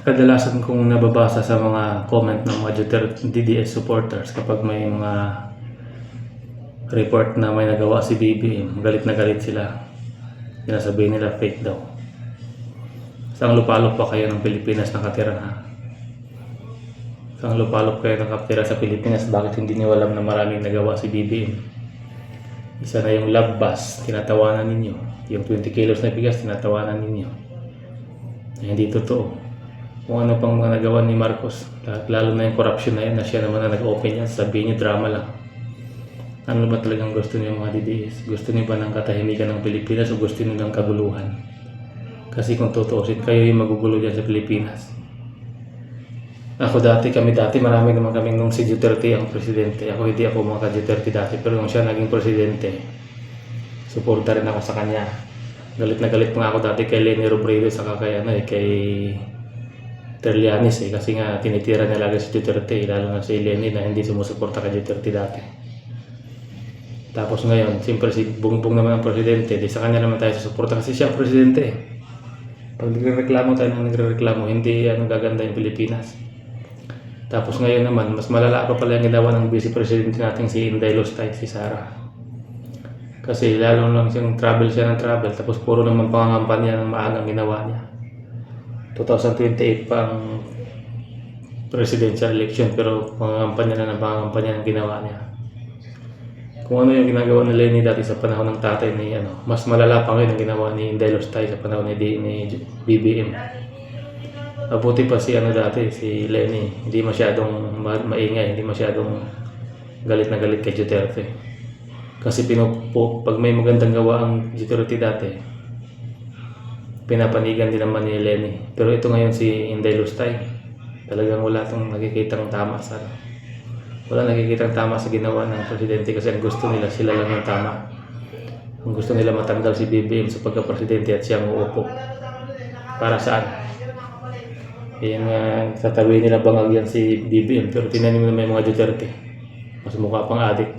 kadalasan kong nababasa sa mga comment ng mga Duterte DDS supporters kapag may mga report na may nagawa si BBM, galit na galit sila. Sinasabihin nila fake daw. Saan lupalop pa kayo ng Pilipinas nakatira ha? Saan lupalop kayo nakatira sa Pilipinas? Bakit hindi niyo alam na maraming nagawa si BBM? Isa na yung love bus, tinatawanan ninyo. Yung 20 kilos na bigas, tinatawanan ninyo. Na hindi totoo. Kung ano pang mga nagawa ni Marcos, lalo na yung corruption na yan, na siya naman na nag-open yan, sabihin niyo drama lang. Ano ba talagang gusto niyo mga DDS? Gusto niyo ba ng katahimikan ng Pilipinas o gusto niyo ng kaguluhan? Kasi kung tutuusin, kayo yung magugulo dyan sa Pilipinas. Ako dati, kami dati, marami naman kaming nung si Duterte ang presidente. Ako hindi ako mga ka-Duterte dati, pero nung siya naging presidente, suporta rin ako sa kanya. Galit na galit nga ako dati kay Lenny Robredo saka kay, ano, eh, kay Trillanes eh. Kasi nga tinitira niya lagi si Duterte, eh, lalo na si Lenny na hindi sumusuporta kay Duterte dati. Tapos ngayon, siyempre si Bongbong naman ang presidente, di sa kanya naman tayo susuporta kasi siya ang presidente. eh. Pag nagreklamo tayo ng nagreklamo, hindi ano gaganda yung Pilipinas. Tapos ngayon naman, mas malala pa pala yung ginawa ng vice president natin si Inday Lostay, si Sara. Kasi lalo lang siyang travel siya ng travel, tapos puro naman pangangampanya ng maagang ginawa niya. 2028 pa ang presidential election, pero pangangampanya na ng pangangampanya ang ginawa niya. Kung ano yung ginagawa ni Lenny dati sa panahon ng tatay ni ano, mas malala pa ngayon ang ginawa ni Inday Lostay sa panahon ni, D- ni BBM. Mabuti pa si ano dati, si Lenny, hindi masyadong ma- maingay, hindi masyadong galit na galit kay Duterte. Kasi pinupo, pag may magandang gawa ang Duterte dati, pinapanigan din naman ni Lenny. Pero ito ngayon si Inday Lustay, talagang wala itong nakikitang tama sa wala nakikitang tama sa ginawa ng presidente kasi ang gusto nila sila lang yung tama. Ang gusto nila matanggal si BBM sa pagka-presidente at siya ang uupo. Para saan? Yung uh, tatawiin nila bangag yan si BBM pero tinanim naman yung mga Duterte. Mas mukha pang adik.